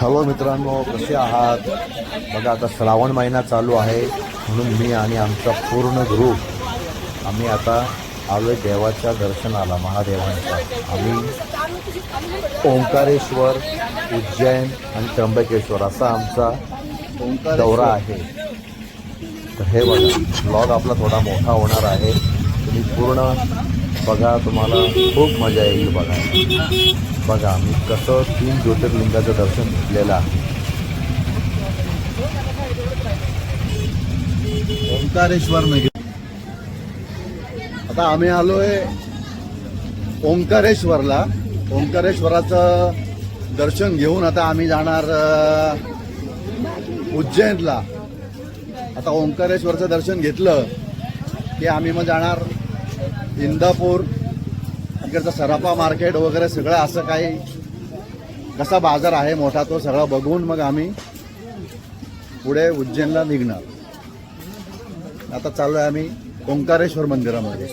Hello मित्रांनो कसे आहात? बघा आता श्रावण महिना चालू आहे म्हणून मी आणि आमचा पूर्ण ग्रुप आम्ही आता आलो आहे देवाच्या दर्शनाला महादेवांच्या. आम्ही ओंकारेश्वर उज्जैन आणि त्र्यंबकेश्वर असा आमचा दौरा आहे. तर हे बघा ब्लॉग आपला थोडा मोठा होणार आहे. तुम्ही पूर्ण बघा तुम्हाला खूप मजा येईल बघा. बघा मी कसं तीन ज्योतिर्लिंगाचं दर्शन घेतलेलं आहे. ओंकारेश्वर नगर. आता आम्ही आलोय ओंकारेश्वरला. ओंकारेश्वराचं दर्शन घेऊन आता आम्ही जाणार उज्जैनला. आता ओंकारेश्वरचं दर्शन घेतलं की आम्ही मग जाणार इंदापूर इकडचं सराफा मार्केट वगैरे सगळं असं काही कसा बाजार आहे मोठा तो सगळा बघून मग आम्ही पुढे उज्जैनला निघणार. आता चाललो आहे आम्ही ओंकारेश्वर मंदिरामध्ये.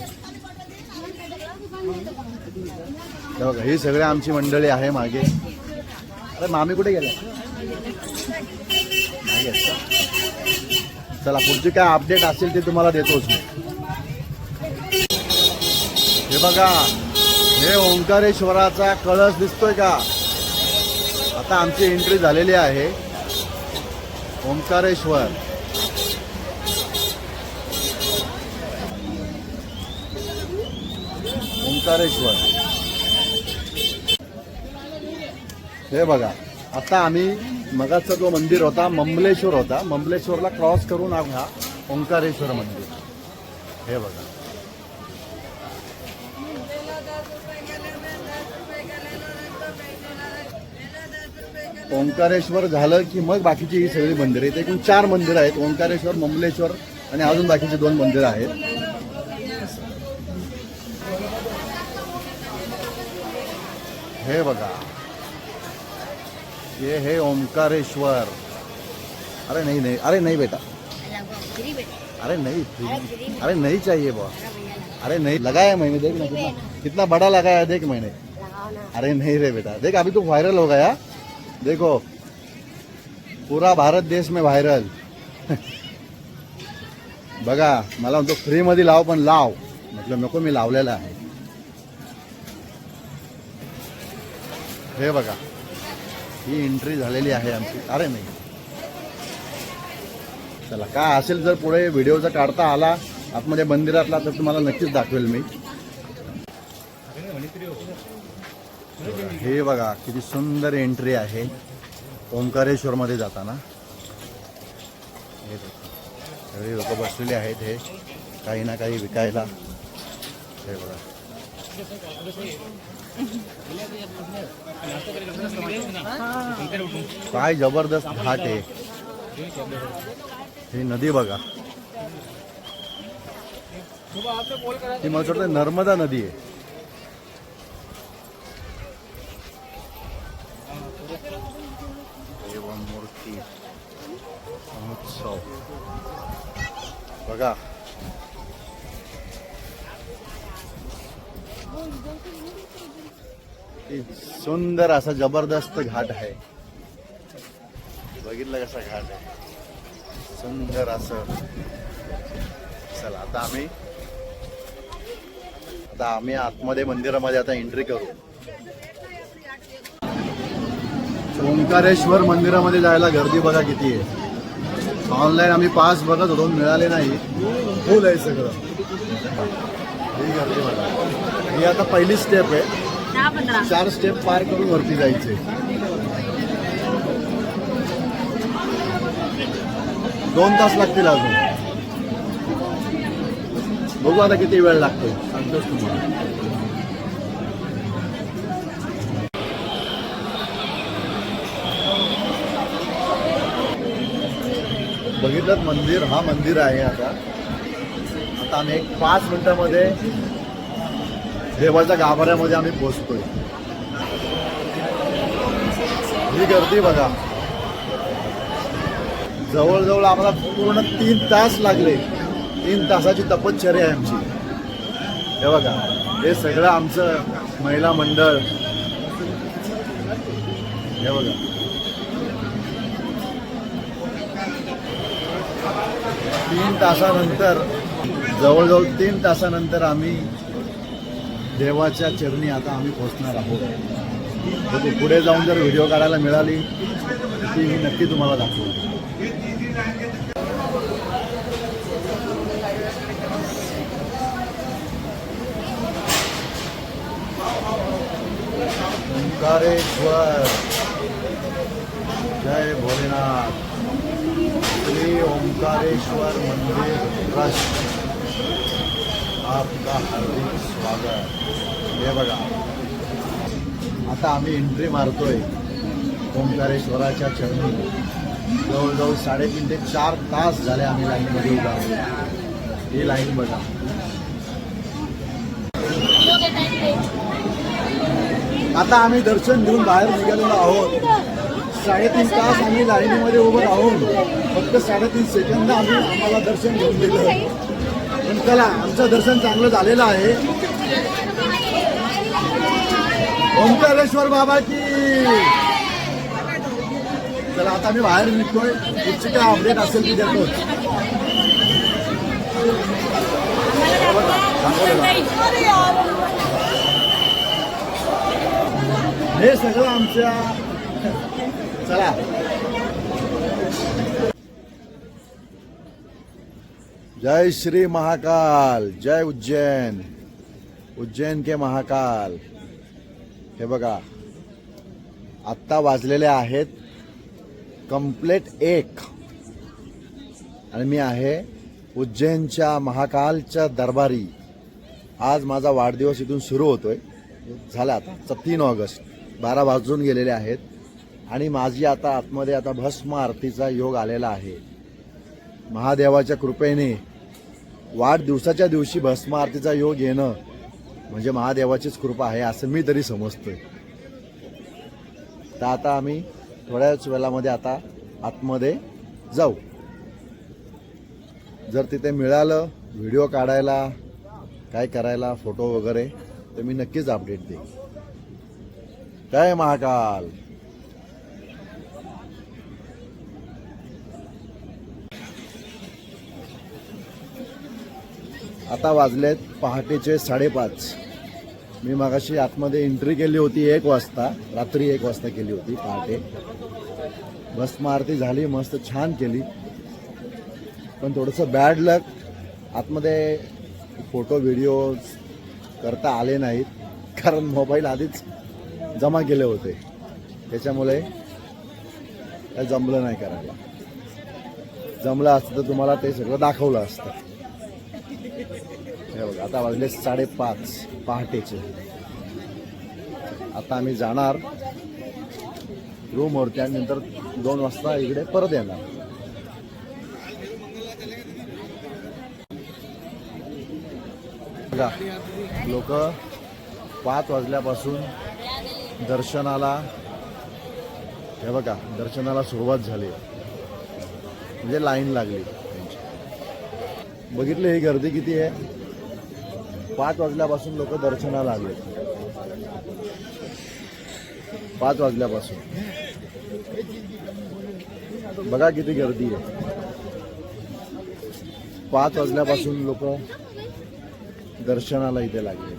बघा ही सगळी आमची मंडळी आहे मागे. अरे मामी कुठे गेल्या? चला पुढची काय अपडेट असेल ते तुम्हाला देतोच मी. बघा हे ओंकारेश्वराचा कळस दिसतोय का? आता आमची एंट्री झालेली आहे. ओंकारेश्वर. ओंकारेश्वर. हे बघा आता आम्ही मगाचा जो मंदिर होता मंबलेश्वर होता मंबलेश्वरला क्रॉस करून हा ओंकारेश्वर मंदिर. हे बघा. ओंकारेश्वर झालं की मग बाकीची ही सगळी मंदिरं. आहेत एकूण चार मंदिरं आहेत ओंकारेश्वर ममलेश्वर आणि अजून बाकीचे दोन मंदिरं आहेत. हे बघा. हे हे ओंकारेश्वर. अरे नाही नाही अरे नहीं बेटा. अरे नहीं अरे नहीं चाहिए बा अरे नहीं लगाया मैंने देख ना कितना कितना बड़ा लगाया देख मैंने. अरे नहीं रे बेटा देख अभी तो वायरल हो गया. देखो पूरा भारत देश में व्हायरल बघा मला म्हणतो फ्रीमध्ये लाव पण लाव. म्हटलं नको मी लावलेला आहे. हे बघा ही एंट्री झालेली आहे आमची. अरे नाही. चला काय असेल जर पुढे व्हिडिओ जर काढता आला आतमध्ये मंदिरातला तर तुम्हाला नक्कीच दाखवेल मी. हे बघा किती सुंदर एंट्री आहे. ओंकारेश्वर मध्ये जाताना. हे सगळे लोक बसलेले आहेत हे. काही ना काही विकायला. हे बघा. काय जबरदस्त घाट आहे. ही नदी बघा. ती मला वाटतं नर्मदा नदी आहे. बघा सुंदर असा जबरदस्त घाट आहे. बघितलं कसा घाट आहे. सुंदर असं. चला आता आम्ही आता आम्ही आतमध्ये मंदिरामध्ये आता एंट्री करू. ओंकारेश्वर मंदिरामध्ये जायला गर्दी बघा किती आहे. ऑनलाईन आम्ही पास बघत होतो मिळाले नाही. फुल आहे सगळं. ही गर्दी बघा ही आता पहिली स्टेप आहे. चार स्टेप पार करून वरती जायचे. दोन तास लागतील अजून. बघू आता किती वेळ लागतो सांगतोच तुम्हाला. बघितलं मंदिर हा मंदिर आहे आता. आता आम्ही एक पाच मिनिटामध्ये देवाच्या गाभाऱ्यामध्ये आम्ही पोचतोय ही गर्दी बघा. जवळजवळ आम्हाला पूर्ण तीन तास लागले. तीन तासाची तपश्चर्या आहे आमची. हे बघा हे सगळं आमचं महिला मंडळ. हे बघा. तीन तासानंतर जवळजवळ तीन तासानंतर आम्ही देवाच्या चरणी आता आम्ही पोहोचणार आहोत. पुढे जाऊन जर व्हिडिओ काढायला मिळाली ती मी नक्की तुम्हाला दाखवू ओंकारेश्वर। जय भोलेनाथ। श्री ओंकारेश्वर मंदिर ट्रस्ट. आपका हार्दिक स्वागत. हे बघा. आता आम्ही एंट्री मारतोय ओंकारेश्वराच्या चरणी. जवळजवळ साडेतीन ते चार तास झाले आम्ही लाईनमध्ये उभा आहोत. ही लाईन बघा. आता आम्ही दर्शन घेऊन बाहेर निघालेलो आहोत. साडेतीन तास आम्ही लाईनीमध्ये उभं राहून फक्त साडेतीन सेकंद आम्ही आम्हाला दर्शन घेऊन दिलं. पण चला आमचं दर्शन चांगलं झालेलं आहे. ओंकारेश्वर बाबाची चला आता आम्ही बाहेर निघतोय. पुढची काय अपडेट असेल ती देतो. हे सगळं आमच्या चला. जय श्री महाकाल जय उज्जैन. उज्जैन के महाकाल. हे बघा आत्ता वाजलेले आहेत कम्प्लेट एक. आणि मी आहे उज्जैनच्या महाकालच्या दरबारी. आज माझा वाढदिवस इथून सुरू होतोय. झाला आता तीन ऑगस्ट. बारा वाजून गेलेले आहेत. आणि माझी आता आतमध्ये आता भस्म आरतीचा योग आलेला आहे. महादेवाच्या कृपेने वाढदिवसाच्या दिवशी भस्म आरतीचा योग येणं म्हणजे महादेवाचीच कृपा आहे असं मी तरी समजतोय. तर आता आम्ही थोड्याच वेळामध्ये आता आतमध्ये जाऊ. जर तिथे मिळालं व्हिडिओ काढायला काय करायला फोटो वगैरे तर मी नक्कीच अपडेट देईन. जय महाकाल. आता वाजलेत पहाटेचे साडेपाच. मी मागाशी आतमध्ये एंट्री केली होती एक वाजता रात्री एक वाजता केली होती पहाटे. भस्म आरती झाली मस्त छान केली. पण थोडंसं बॅड लक आतमध्ये फोटो व्हिडिओ करता आले नाहीत. कारण मोबाईल आधीच जमा केले होते. त्याच्यामुळे काय जमलं नाही करायला. जमलं असतं तर तुम्हाला ते सगळं दाखवलं असतं. हे बघा आता वाजले साडेपाच पहाटेचे. आता आम्ही जाणार रूमवरती आणि नंतर दोन वाजता इकडे परत येणार. बघा लोक पाच वाजल्यापासून दर्शनाला हे बघा दर्शनाला सुरुवात झाली. म्हणजे लाईन लागली. त्यांची बघितलं ही गर्दी किती आहे? पाच वाजल्यापासून लोक दर्शनाला आले पाच वाजल्यापासून. बघा किती गर्दी आहे. पाच वाजल्यापासून लोक दर्शनाला इथे लागले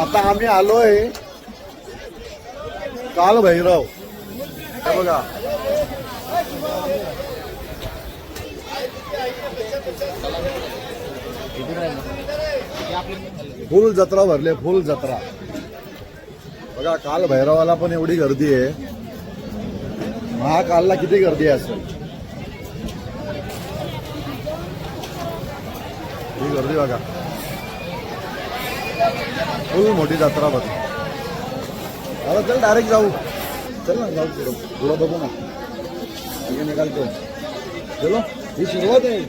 आता आम्ही आलोय काल भैरव बघा. फुल जत्रा भरले फुल जत्रा. बघा काल भैरवाला पण एवढी गर्दी आहे. महाकालला किती गर्दी असेल? ही गर्दी बघा. फुल मोठी जत्रा बघ आता चल डायरेक्ट जाऊ. चल ना जाऊ पुढं पुढं बघू ना. आगे निघालतो. चलो ही सुरुवात आहे.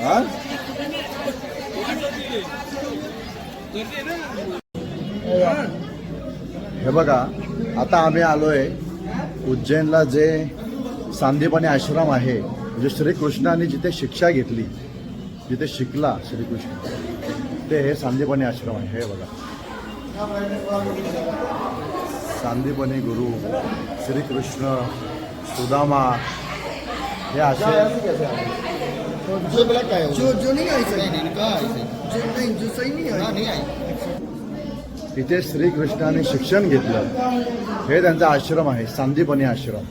हे? बघा आता आम्ही आलोय उज्जैनला जे सांदीपणी आश्रम आहे म्हणजे श्रीकृष्णाने जिथे शिक्षा घेतली जिथे शिकला श्रीकृष्ण ते हे सांदीपणी आश्रम आहे हे बघा. सांदीपनी गुरु श्रीकृष्ण सुदामा हे असे जो जो नहीं आई सही इनका आई सही जो नहीं जो सही नहीं आई। नहीं आई। तिथे श्रीकृष्णाने शिक्षण घेतलं। हे त्यांचा आश्रम आहे सांदीपनी आश्रम.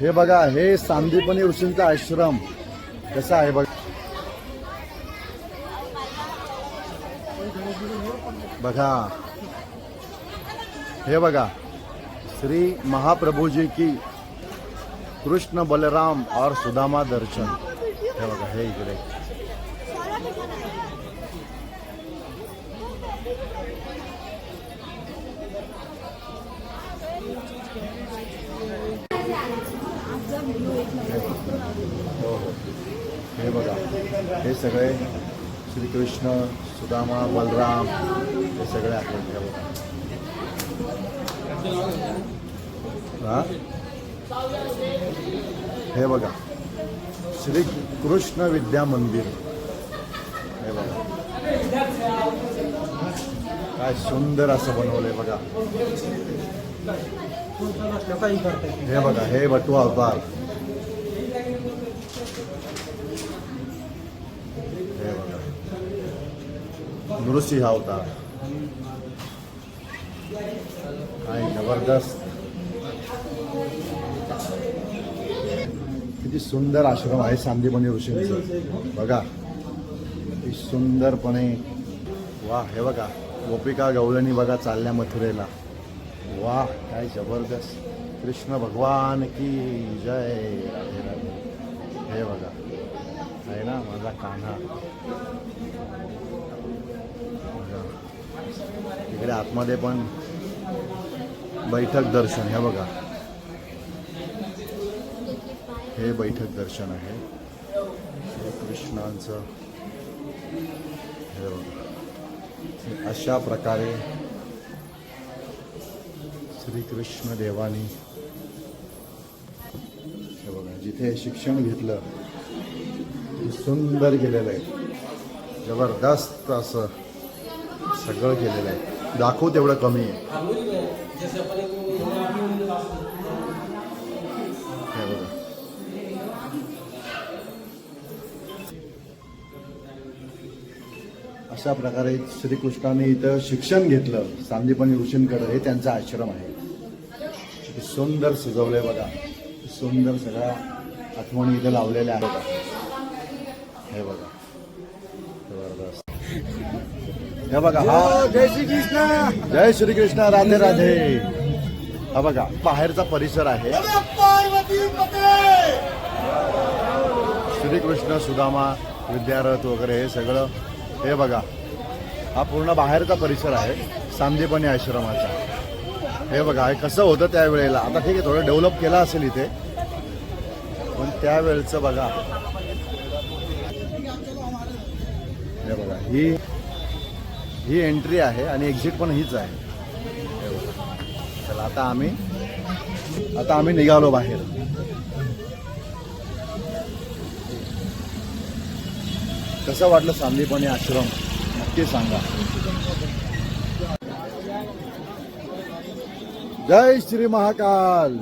हे बघा हे सांदीपनी ऋषींचा आश्रम कसा आहे बघा. बघा. हे बघा श्री महाप्रभु जी की कृष्ण बलराम और सुदामा दर्शन। हे बघा हे इकडे. हो हो. हे बघा हे सगळे श्रीकृष्ण सुदामा बलराम हे सगळे आहेत. हे बघा. हे बघा. श्री कृष्ण विद्या मंदिर. हे बघा. काय सुंदर असं बनवलंय बघा. हे बघा हे बटू अवतार हे बघा. नृसिंह अवतार काय जबरदस्त. किती सुंदर आश्रम आहे सांदीपणी ऋषींचं. बघा किती सुंदरपणे. वा हे बघा गोपिका गवळणी बघा चालल्या मथुरेला. वा काय जबरदस्त. कृष्ण भगवान की जय. राधे राधे हे बघा आहे ना माझा कान्हा. बघा. इकडे आतमध्ये पण बैठक दर्शन हे बघा. हे बैठक दर्शन आहे. श्रीकृष्णांचं हे बघा. अशा प्रकारे श्रीकृष्ण देवानी हे बघा जिथे शिक्षण घेतलं ते सुंदर केलेलं आहे. जबरदस्त असं सगळं केलेलं आहे. दाखवू तेवढं कमी आहे. अशा प्रकारे श्रीकृष्णाने इथं शिक्षण घेतलं. सांदीपणी ऋषींकडं हे त्यांचा आश्रम आहे. सुंदर सजवलंय बघा. सुंदर सगळ्या आठवणी इथं लावलेल्या आहेत. बघा हे बघा. जबरदस्त. हे बघा हा. जय श्री कृष्ण जय श्रीकृष्ण. राधे राधे. हा बघा बाहेरचा परिसर आहे. श्रीकृष्ण सुदामा विद्यारथ वगैरे हे सगळं. हे बघा हा पूर्ण बाहेरचा परिसर आहे सांदीपणी आश्रमाचा. हे बघा हे कसं होतं त्यावेळेला? आता ठीक आहे थोडं डेव्हलप केलं असेल इथे. पण त्यावेळेचं बघा. हे बघा ही ही एंट्री आहे आणि एक्झिट पण हीच आहे. चला आता आम्ही आता आम्ही निघालो बाहेर. कसं वाटलं सांदीपणी आश्रम? ते सांगा. जय श्री महाकाल.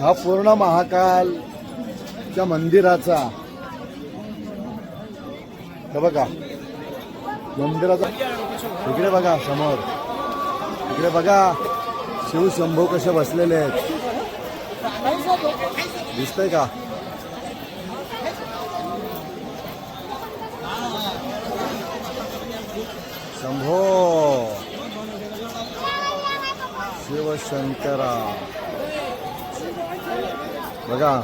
हा पूर्ण महाकालच्या मंदिराचा. हे बघा. मंदिराचा इकडे बघा समोर. इकडे बघा. शिवशंभू कसे बसलेले आहेत. दिसतंय का? शंभो। शिवशंकरा। बघा।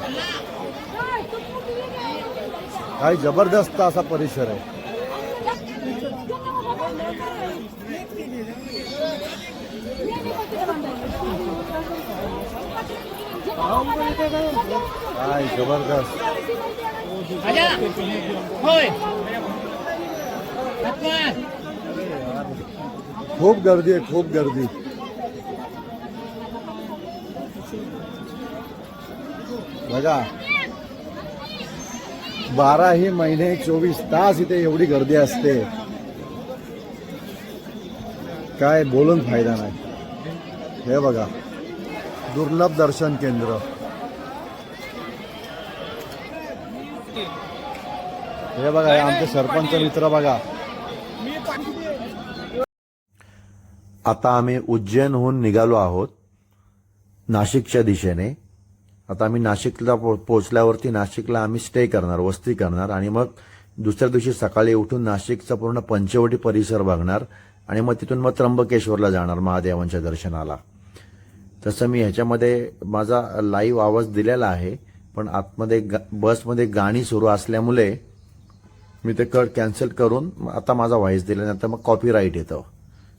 काय ज़बरदस्त असा परिसर काय ज़बरदस्त. खूप गर्दी आहे खूप गर्दी. बघा. बाराही महिने चोवीस तास इथे एवढी गर्दी असते. काय बोलून फायदा नाही. हे बघा. दुर्लभ दर्शन केंद्र. हे बघा आमचे सरपंच मित्र बघा. आता आम्ही उज्जैनहून निघालो आहोत नाशिकच्या दिशेने. आता आम्ही नाशिकला पो पोचल्यावरती नाशिकला आम्ही स्टे करणार वस्ती करणार आणि मग दुसऱ्या दिवशी सकाळी उठून नाशिकचा पूर्ण पंचवटी परिसर बघणार आणि मग तिथून मग त्र्यंबकेश्वरला जाणार महादेवांच्या दर्शनाला. तसं मी ह्याच्यामध्ये माझा लाईव्ह आवाज दिलेला आहे पण आतमध्ये गा बसमध्ये गाणी सुरू असल्यामुळे मी ते कट कॅन्सल करून आता माझा व्हॉइस आता मग कॉपीराईट येतं.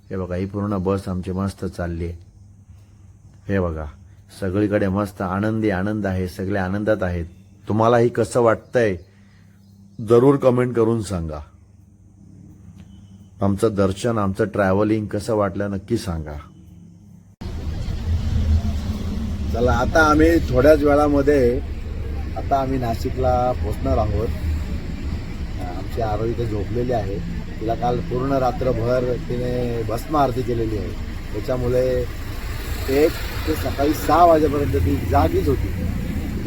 हे बघा ही पूर्ण बस आमची मस्त चालली आहे हे बघा सगळीकडे मस्त आनंदी आनंद आहे सगळे आनंदात आहेत. तुम्हालाही कसं वाटतंय जरूर कमेंट करून सांगा. आमचं दर्शन आमचं ट्रॅव्हलिंग कसं वाटलं नक्की सांगा. चला आता आम्ही थोड्याच वेळामध्ये आता आम्ही नाशिकला पोचणार आहोत. आमची आरोग्य झोपलेली आहे. तिला काल पूर्ण रात्रभर तिने भस्म आरती केलेली आहे. त्याच्यामुळे एक ते सकाळी सहा वाजेपर्यंत ती जागीच होती.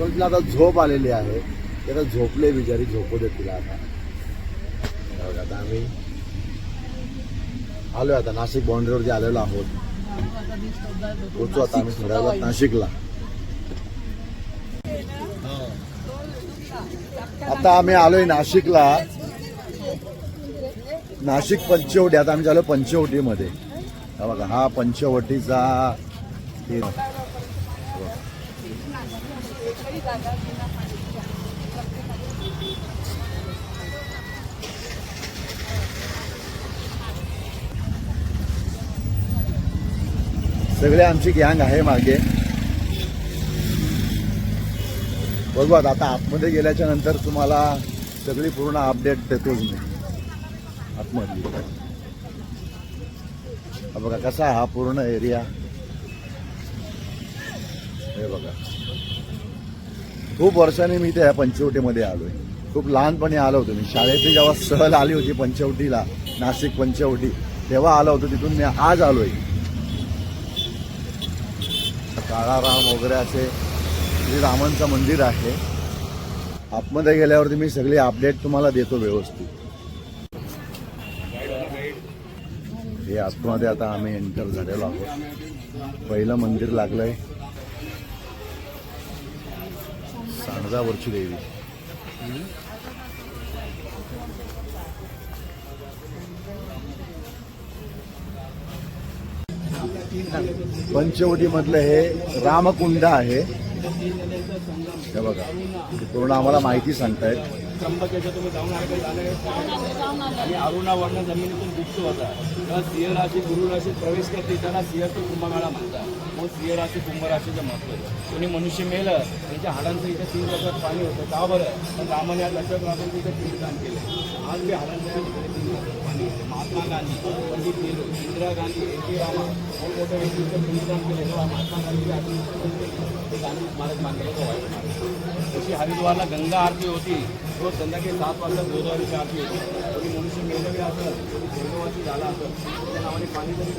पण तिला आता झोप आलेली आहे. ती आता झोपले बिचारी झोपू देत तिला आता. हे आता आम्ही आलोय आता. नाशिक बाउंड्रीवरती आलेलो आहोत. पोचू आता आम्ही थोड्या नाशिकला. आता आम्ही आलोय नाशिकला. नाशिक पंचवटी आता आम्ही झालो पंचवटीमध्ये. हा बघा हा पंचवटीचा हे सगळे आमची गँग आहे मागे. बघू आता आता आतमध्ये गेल्याच्यानंतर तुम्हाला सगळी पूर्ण अपडेट देतोच मी. आतमधली. हा बघा कसा हा पूर्ण एरिया. हे बघा. खूप वर्षांनी मी त्या पंचवटीमध्ये आलोय. खूप लहानपणी आलो होतो मी. शाळेतली जेव्हा सहल आली होती पंचवटीला नाशिक पंचवटी तेव्हा आलो होतो तिथून मी आज आलोय. काळाराम वगैरे असे श्रीरामांचं मंदिर आहे. आतमध्ये गेल्यावरती मी सगळी अपडेट तुम्हाला देतो व्यवस्थित. हे आतमध्ये आता आम्ही एंटर झालेलो आहोत. पहिलं मंदिर लागलंय. सांडगावरची देवी. पंचवटी मधलं हे रामकुंड आहे. हे बघा पूर्ण आम्हाला माहिती सांगतायत. त्र्यंबकेश्वर तुम्ही जाऊन आले का? झालं आणि अरुणावरनं जमिनीतून गुप्त होता. तेव्हा सिंह राशी गुरु राशीत प्रवेश करते त्याला सिंहचं कुंभमेळा म्हणतात. मग सिंह राशी कुंभ राशीचं महत्त्व कोणी मनुष्य मेलं त्यांच्या हाडांचं इथे तीन वर्षात पाणी होतं. का बरं? पण रामाने आज लक्षात राहून तिथे पिंडदान केलं. आज मी हाडांचं महात्मा गांधी पंडित नेहरू इंदिरा गांधी एन टी रामा मोठमोठ्या व्यक्तींचं बलिदान केलं तेव्हा महात्मा गांधी आठवण ते गांधी स्मारक बांधलं होतं जशी हरिद्वारला गंगा आरती होती रोज संध्याकाळी सात वाजता गोदावरीची आरती होती. कोणी मनुष्य मेलं असं स्वर्गवासी झाला असं त्या नावाने पाणी जरी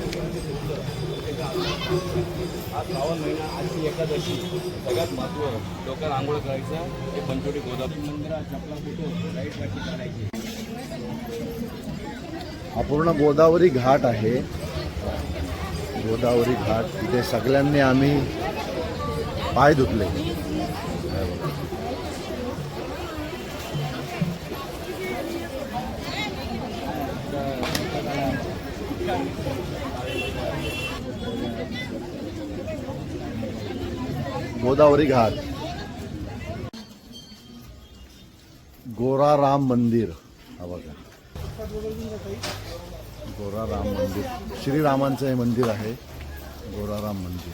आज श्रावण महिना आजची एकादशी. सगळ्यात महत्त्व डोक्यात आंघोळ करायचं हे पंचवटी गोदावरी. मंदिरात चपला कुठं राईट वाटी काढायची? हा पूर्ण गोदावरी घाट आहे. गोदावरी घाट तिथे सगळ्यांनी आम्ही पाय धुतले. गोदावरी घाट. गोराराम मंदिर. हा बघा. गोराराम मंदिर. श्रीरामांचं हे मंदिर आहे. गोराराम मंदिर.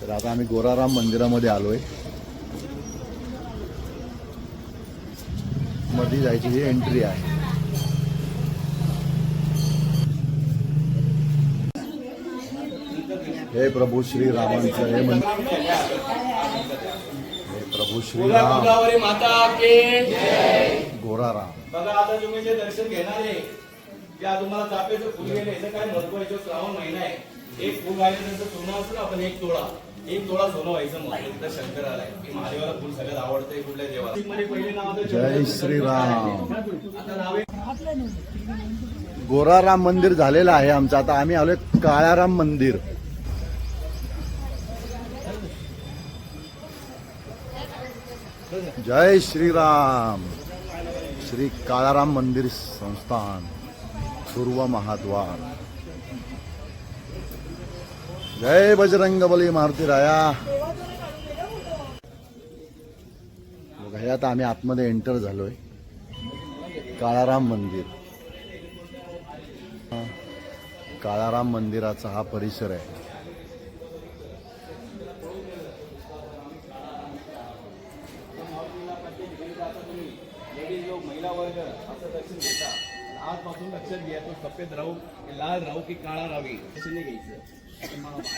तर आता आम्ही गोराराम मंदिरामध्ये आलोय. मध्ये जायची ही एंट्री आहे. हे प्रभू श्रीरामांचं हे मंदिर. हे प्रभू श्रीराम. राम माता के गोराराम बघा आता तुम्ही जे दर्शन घेणार आहे त्या तुम्हाला चापेचं फुल गेले याचं काय महत्त्व आहे? जो श्रावण महिना आहे एक फुल व्हायचं त्यांचं सोनं असलं आपण एक तोळा एक तोळा सोनं व्हायचं महत्त्व तिथं शंकर आलाय की महादेवाला फुल सगळ्यात आवडतंय कुठल्या देवाला? पहिले नाव जय श्रीराम. आता नाव आहे गोराराम मंदिर झालेलं आहे आमचं. आता आम्ही आलोय काळाराम मंदिर. जय श्रीराम. श्री काळाराम मंदिर संस्थान पूर्व महाद्वार. जय बजरंग बली मारुती राया. बघा, हे आता आम्ही आतमध्ये एंटर झालोय. काळाराम मंदिर. काळाराम मंदिराचा हा परिसर आहे लेडीज लोक महिला वर्ग असं दर्शन घेतात आजपासून लक्षात घ्या तो सफेद राहू लाल राहू की काळा राहावी तसं नाही घ्यायचं.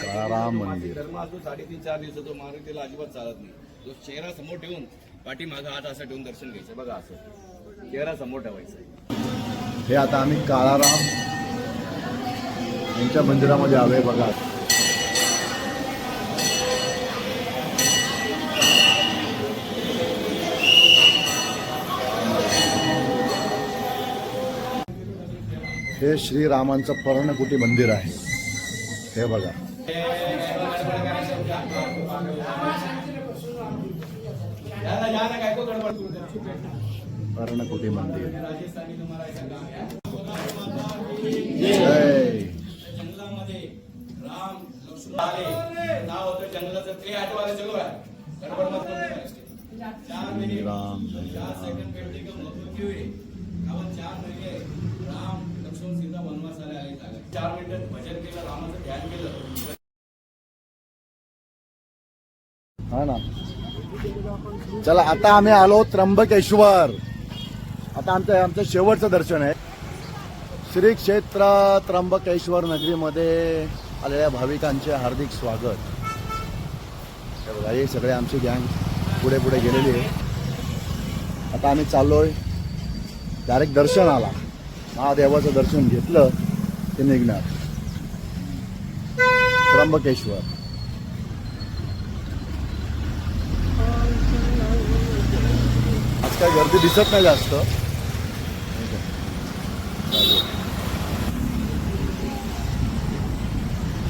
काळाराम मंदिर. धर्म जो साडेतीन चार दिवस तो मारुतीला अजिबात चालत नाही. तो चेहरा समोर ठेवून पाठीमागं हात असं ठेवून दर्शन घ्यायचं. बघा असं. चेहरा समोर ठेवायचा. हे आता आम्ही काळाराम यांच्या मंदिरामध्ये आलोय बघा. हे श्रीरामांचं पर्णकुटी मंदिर आहे. हे बघा. पर्णकुटी मंदिर. जंगलामध्ये राम लक्ष्मण आले नाव होतं जंगलाचं ते आहे. राम चार महिने. राम लक्ष्मण सीता वनवासाला आले चार मिनिटात भजन केलं रामाचं ध्यान केलं. हा ना. चला आता आम्ही आलो त्र्यंबकेश्वर. आता आमचं आमचं शेवटचं दर्शन आहे. श्री क्षेत्र त्र्यंबकेश्वर नगरीमध्ये आलेल्या भाविकांचे हार्दिक स्वागत. हे बघा हे सगळे आमची गँग पुढे पुढे गेलेली आहे. आता आम्ही चाललोय. डायरेक्ट दर्शन आला महादेवाचं दर्शन घेतलं ते निघणार. त्र्यंबकेश्वर. आज काय गर्दी दिसत नाही जास्त.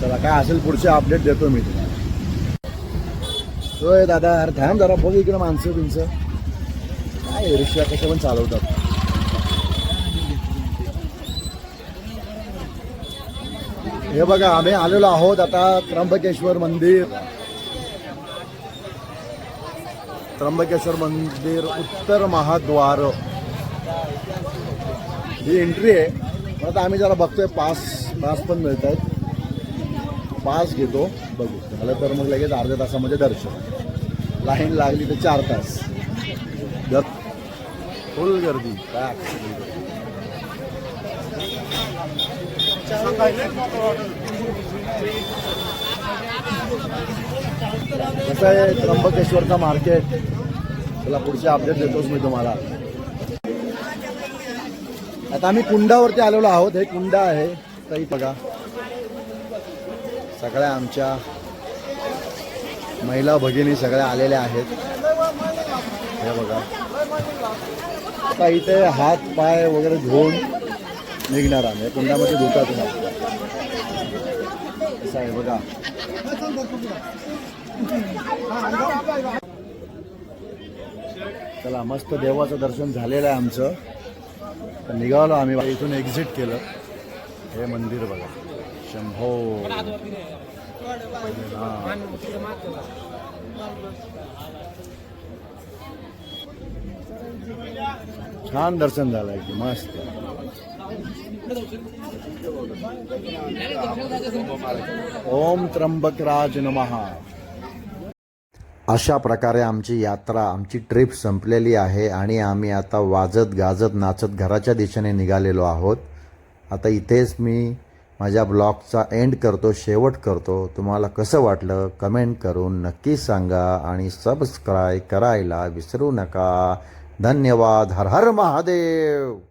चला काय असेल पुढचे अपडेट देतो मी तुम्हाला. होय दादा अरे थांब जरा बघ इकडे माणसं तुमचं काय रिक्षा कशा पण चालवतात. हे बघा आम्ही आलेलो आहोत आता त्र्यंबकेश्वर मंदिर. त्र्यंबकेश्वर मंदिर उत्तर महाद्वार. ही एंट्री आहे. आता आम्ही जरा बघतोय पास पास पण मिळत आहेत पास घेतो बघू. झालं तर मग लगेच अर्ध्या तासामध्ये दर्शन. लाईन लागली तर चार तास. फुल गर्दी. काय अक्षरशः गर्दी. कसं आहे त्र्यंबकेश्वरचा मार्केट? त्याला पुढचे अपडेट देतोच मी तुम्हाला. आता आम्ही कुंडावरती आलेलो आहोत. हे कुंड आहे. तरी बघा. सगळ्या आमच्या महिला भगिनी सगळ्या आलेल्या आहेत. हे बघा. आता इथे हात पाय वगैरे धुवून निघणार आम्ही. कुंडामध्ये धुतात नाही असं आहे बघा. चला मस्त देवाचं दर्शन झालेलं आहे आमचं. निघालो आम्ही. इथून एक्झिट केलं. हे मंदिर बघा. शंभो. छान दर्शन झालं की मस्त. ओम त्र्यंबक राज नमहा अशा प्रकारे आमची यात्रा आमची ट्रिप संपलेली आहे आणि आम्ही आता वाजत गाजत नाचत घराच्या दिशेने निघालेलो आहोत. आता इथेच मी माझ्या ब्लॉगचा एंड करतो शेवट करतो. तुम्हाला कसं वाटलं कमेंट करून नक्की सांगा आणि सबस्क्राईब करायला विसरू नका. धन्यवाद. हर हर महादेव!